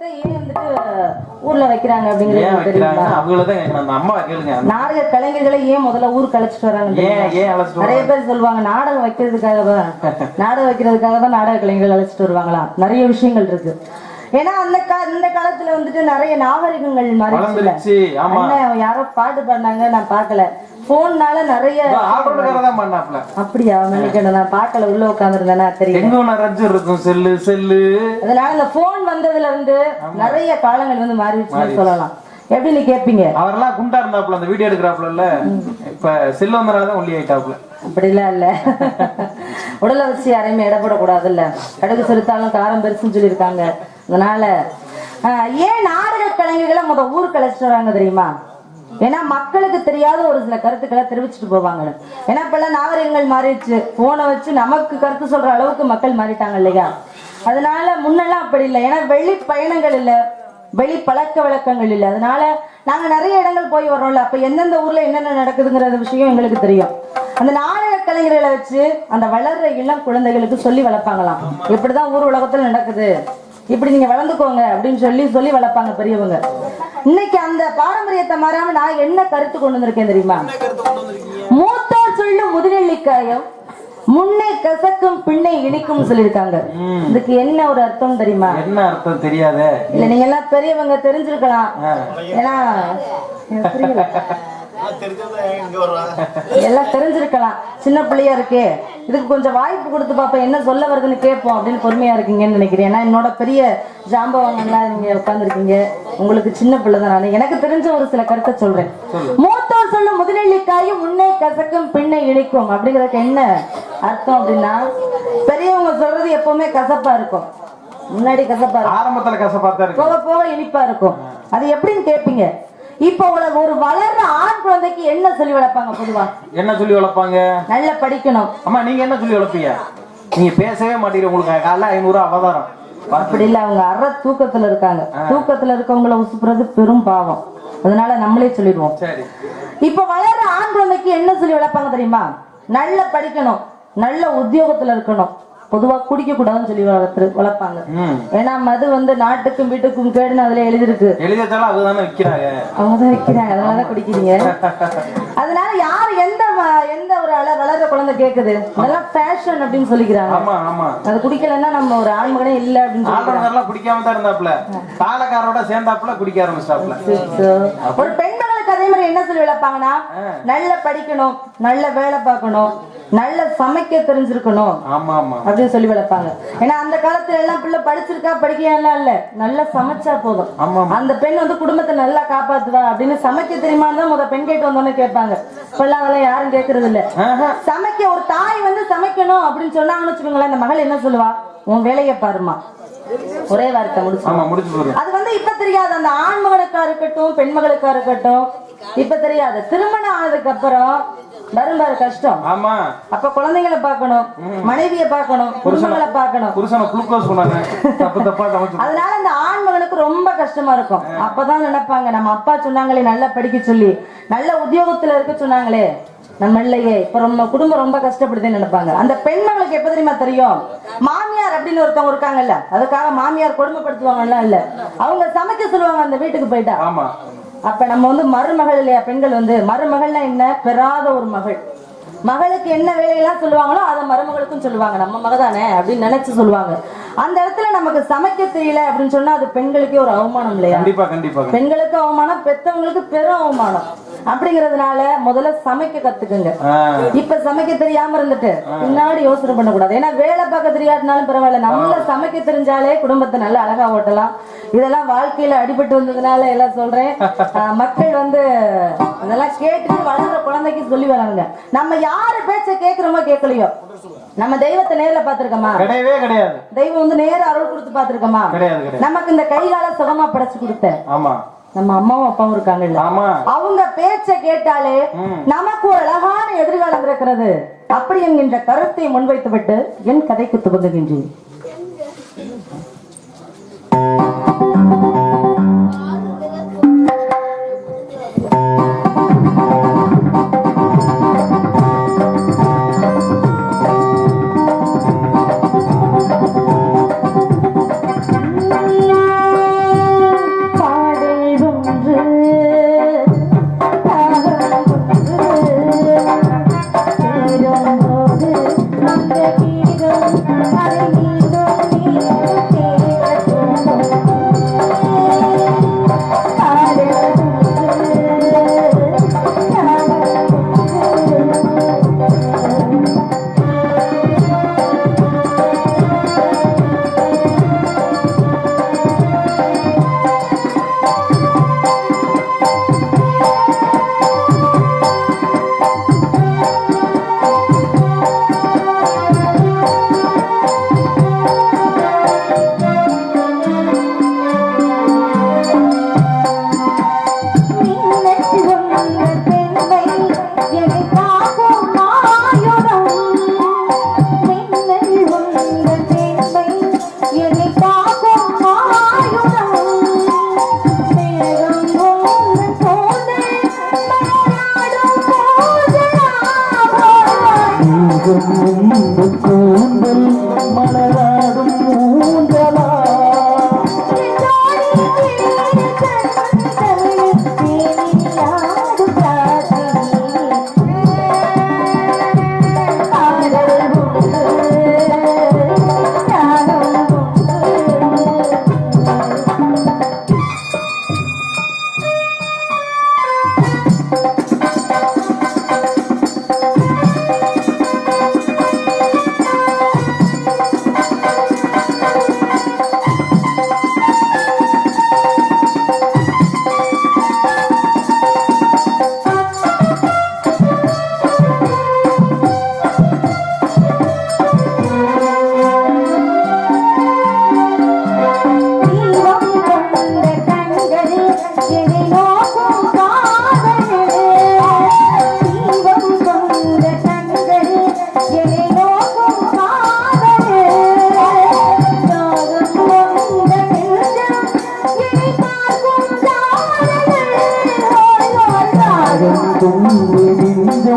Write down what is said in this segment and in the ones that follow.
ஏன் வந்துட்டு ஊர்ல வைக்கிறாங்க அப்படிங்கிறது தெரியுமா அவங்களதான் அம்மா கேளுங்க. நாடக கலைஞர்களை ஏன் முதல்ல ஊருக்கு அழைச்சிட்டு வராங்க ஏன் தெரியுமா? ஏன் அழைச்சிட்டு நிறைய பேர் சொல்லுவாங்க நாடகம் வைக்கிறதுக்காக தான் நாடகம் வைக்கிறதுக்காக தான் நாடக கலைஞர்கள் அழைச்சிட்டு வருவாங்களாம் நிறைய விஷயங்கள் இருக்கு. ஏன்னா அந்த கா இந்த காலத்துல வந்துட்டு நிறைய நாகரிகங்கள் அண்ணன் யாரோ பாட்டு பாடினாங்க நான் பார்க்கல. போன்னால நிறைய அப்படியா? மன்னிக்கணும் நான் பார்க்கல. உள்ள உட்காந்துருந்தேனா தெரியும் செல்லு செல்லு. அதனால இந்த போன் வந்ததுல இருந்து நிறைய காலங்கள் வந்து மாறிடுச்சுன்னு சொல்லலாம். எப்படி நீ கேட்பீங்க அவரெல்லாம் குண்டா இருந்தாப்ல அந்த வீடியோ எடுக்கிறாப்ல இல்ல இப்ப செல்லு வந்தனாலதான் ஒல்லி ஆயிட்டாப்ல அப்படிலாம் இல்ல. உடலை வச்சு யாரையுமே இடப்படக்கூடாதுல்ல கடுகு செலுத்தாலும் காரம் பெருசுன்னு சொல்லியிருக்காங்க. அதனால ஏன் நாடக கலைஞர்களை முத ஊருக்கு அழைச்சிட்டு வராங்க தெரியுமா? ஏன்னா மக்களுக்கு தெரியாத ஒரு சில கருத்துக்களை தெரிவிச்சுட்டு போவாங்க ஏன்னா இப்பெல்லாம் நாகரிகங்கள் மாறிடுச்சு. போனை வச்சு நமக்கு கருத்து சொல்ற அளவுக்கு மக்கள் மாறிட்டாங்க இல்லையா? அதனால முன்னெல்லாம் அப்படி இல்லை. ஏன்னா வெளி பயணங்கள் இல்லை. வெளி பழக்க வழக்கங்கள் இல்லை. அதனால நாங்க நிறைய இடங்கள் போய் வர்றோம்ல. அப்ப எந்தெந்த ஊர்ல என்னென்ன நடக்குதுங்கிற விஷயம் எங்களுக்கு தெரியும். அந்த நாடக கலைஞர்களை வச்சு அந்த வளர்ற இளம் குழந்தைகளுக்கு சொல்லி வளர்ப்பாங்களாம். இப்படிதான் ஊர் உலகத்துல நடக்குது. இப்படி நீங்க வளர்ந்துக்கோங்க அப்படின்னு சொல்லி சொல்லி வளர்ப்பாங்க பெரியவங்க. இன்னைக்கு அந்த பாரம்பரியத்தை மாறாம நான் என்ன கருத்து கொண்டு வந்திருக்கேன் தெரியுமா? மூத்தோர் சொல்லும் முதுநெல்லிக்காயம் முன்னே கசக்கும் பின்னே இனிக்கும் சொல்லியிருக்காங்க. இதுக்கு என்ன ஒரு அர்த்தம் தெரியுமா? என்ன அர்த்தம் தெரியாதே? இல்ல நீங்க எல்லாம் பெரியவங்க தெரிஞ்சிருக்கலாம். ஏன்னா. எல்லாம் தெரிஞ்சிருக்கலாம். சின்ன பிள்ளையா இருக்கே. இதுக்கு கொஞ்சம் வாய்ப்பு கொடுத்து பாப்போம் என்ன சொல்ல வருதுன்னு கேட்போம் அப்படின்னு பொறுமையா இருக்கீங்கன்னு நினைக்கிறேன். ஏன்னா என்னோட பெரிய ஜாம்பவங்கள்லாம் நீங்க உட்காந்துருக்கீங்க உங்களுக்கு சின்ன பிள்ளை தான் நானு. எனக்கு தெரிஞ்ச ஒரு சில கருத்தை சொல்றேன். மூத்தோர் சொல்லும் முதலெள்ளிக்காயும் முன்னே கசக்கும் பின்னே இனிக்கும் அப்படிங்கிறதுக்கு என்ன அர்த்தம் அப்படின்னா பெரியவங்க சொல்றது எப்பவுமே கசப்பா இருக்கும். முன்னாடி கசப்பா ஆரம்பத்துல இருக்கு போக போக இனிப்பா இருக்கும். அது எப்படின்னு கேட்பீங்க இப்போ உங்களுக்கு ஒரு வளர்ற ஆண் குழந்தைக்கு என்ன சொல்லி வளர்ப்பாங்க பொதுவா? என்ன சொல்லி வளர்ப்பாங்க? நல்லா படிக்கணும். அம்மா நீங்க என்ன சொல்லி வளர்ப்பீங்க? நீங்க பேசவே மாட்டீங்க உங்களுக்கு. காலைல ஐநூறு அவதாரம். அப்படி இல்ல அவங்க அற தூக்கத்துல இருக்காங்க. தூக்கத்துல இருக்கவங்கள உசுப்புறது பெரும் பாவம். அதனால நம்மளே சொல்லிடுவோம். சரி. இப்ப வளர்ற ஆண் குழந்தைக்கு என்ன சொல்லி வளர்ப்பாங்க தெரியுமா? நல்லா படிக்கணும். நல்ல உத்தியோகத்துல இருக்கணும். பொதுவா குடிக்க கூடாதுன்னு சொல்லி வளர்த்து வளர்ப்பாங்க. ஏன்னா மது வந்து நாட்டுக்கும் வீட்டுக்கும் கேடுன்னு அதுல எழுதிருக்கு. எழுதியதாலும் அதுதானே விக்கிறாங்க. அவங்க தான் வைக்கிறாங்க. அதனால குடிக்கிறீங்க. அதனால யார் எந்த எந்த ஒரு அள வளர்ற குழந்தை கேக்குது? இதெல்லாம் ஃபேஷன் அப்படின்னு சொல்லிக்கிறாங்க. ஆமா ஆமா. அது குடிக்கலைன்னா நம்ம ஒரு ஆண்மகனே இல்ல அப்படின்னு ஆல்ரவுண்டர்லாம் குடிக்காம தான் இருந்தாப்ல தாளக்காரோட சேர்ந்தாப்புல குடிக்க ஆரம்பிச்சிட்டாப்ல So, ஒரு பெண்களுக்கு அதே நல்ல படிக்கணும் நல்ல வேலை பார்க்கணும் நல்ல சமைக்க தெரிஞ்சிருக்கணும் அப்படின்னு சொல்லி வளர்ப்பாங்க. ஏன்னா அந்த காலத்துல எல்லாம் பிள்ளை படிச்சிருக்கா படிக்கலாம் இல்ல. நல்லா சமைச்சா போதும். அந்த பெண் வந்து குடும்பத்தை நல்லா காப்பாத்துவா அப்படின்னு சமைக்க தெரியுமான்னு தான் முத பெண் கேட்டு வந்தோன்னு கேட்பாங்க. இப்பெல்லாம் அதெல்லாம் யாரும் கேட்கறது இல்ல. சமைக்க ஒரு தாய் வந்து சமைக்கணும் அப்படின்னு சொன்னாங்கன்னு வச்சுக்கோங்களேன் அந்த மகள் என்ன சொல்லுவா? உன் வேலையை பாருமா ஒரே வார்த்தை முடிச்சு அது வந்து இப்ப தெரியாது அந்த ஆண் மகனுக்கா இருக்கட்டும் பெண் மகளுக்கா இருக்கட்டும் இப்ப தெரியாது. திருமணம் ஆனதுக்கு அப்புறம் வரும் பாரு கஷ்டம். ஆமா. அப்ப குழந்தைங்களை பார்க்கணும் மனைவியை பார்க்கணும் குடும்பங்களை பார்க்கணும். புருஷனை குளுக்கோஸ் பண்ணாங்க தப்பு தப்பா அதனால அந்த ஆண் மகனுக்கு ரொம்ப கஷ்டமா இருக்கும். அப்பதான் நினைப்பாங்க நம்ம அப்பா சொன்னாங்களே நல்லா படிக்க சொல்லி. நல்ல உத்தியோகத்துல இருக்க சொன்னாங்களே நம்ம இல்லையே இப்ப ரொம்ப குடும்பம் ரொம்ப கஷ்டப்படுதுன்னு நினைப்பாங்க. அந்த பெண் மகளுக்கு எப்ப தெரியுமா தெரியும்? மாமியார் அப்படின்னு ஒருத்தவங்க இருக்காங்கல்ல அதுக்காக மாமியார் கொடுமைப்படுத்துவாங்கலாம் இல்ல. அவங்க சமைக்க சொல்லுவாங்க அந்த வீட்டுக்கு போயிட்டா. ஆமா. அப்ப நம்ம வந்து மருமகள் இல்லையா பெண்கள் வந்து? மருமகள்னா என்ன? பெறாத ஒரு மகள். மகளுக்கு என்ன வேலையெல்லாம் சொல்லுவாங்களோ அதை மருமகளுக்கும் சொல்லுவாங்க. நம்ம மகதானே அப்படின்னு நினைச்சு சொல்லுவாங்க. அந்த இடத்துல நமக்கு சமைக்க தெரியல அப்படின்னு சொன்னா அது பெண்களுக்கே ஒரு அவமானம் இல்லையா? கண்டிப்பா கண்டிப்பா பெண்களுக்கு அவமானம் பெத்தவங்களுக்கு பெரும் அவமானம். அப்படிங்கறதுனால முதல்ல சமைக்க கத்துக்குங்க. இப்ப சமைக்க தெரியாம இருந்துட்டு பின்னாடி யோசனை பண்ணக்கூடாது. ஏன்னா வேலை பார்க்க தெரியாட்டினாலும் பரவாயில்ல. நம்மள சமைக்க தெரிஞ்சாலே குடும்பத்தை நல்லா அழகா ஓட்டலாம். இதெல்லாம் வாழ்க்கையில அடிபட்டு வந்ததுனால எல்லாம் சொல்றேன். மக்கள் வந்து இதெல்லாம் கேட்டுட்டு வளர்ற குழந்தைக்கு சொல்லி வராங்க. நம்ம யாரு பேச்ச கேக்குறோமோ கேட்கலையோ நம்ம தெய்வத்தை நேர்ல பாத்திருக்கோமா கிடையவே கிடையாது. தெய்வம் வந்து நேர அருள் கொடுத்து பாத்திருக்கோமா கிடையாது நமக்கு இந்த கை கால சுகமா படைச்சு கொடுத்த ஆமா. நம்ம அம்மாவும் அப்பாவும் இருக்காங்கல்ல ஆமா. அவங்க பேச்ச கேட்டாலே நமக்கு ஒரு அழகான எதிர்காலம் இருக்கிறது அப்படி என்கின்ற கருத்தை முன்வைத்து விட்டு என் கதைக்கு துவங்குகின்றேன்.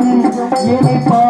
இனிப்பா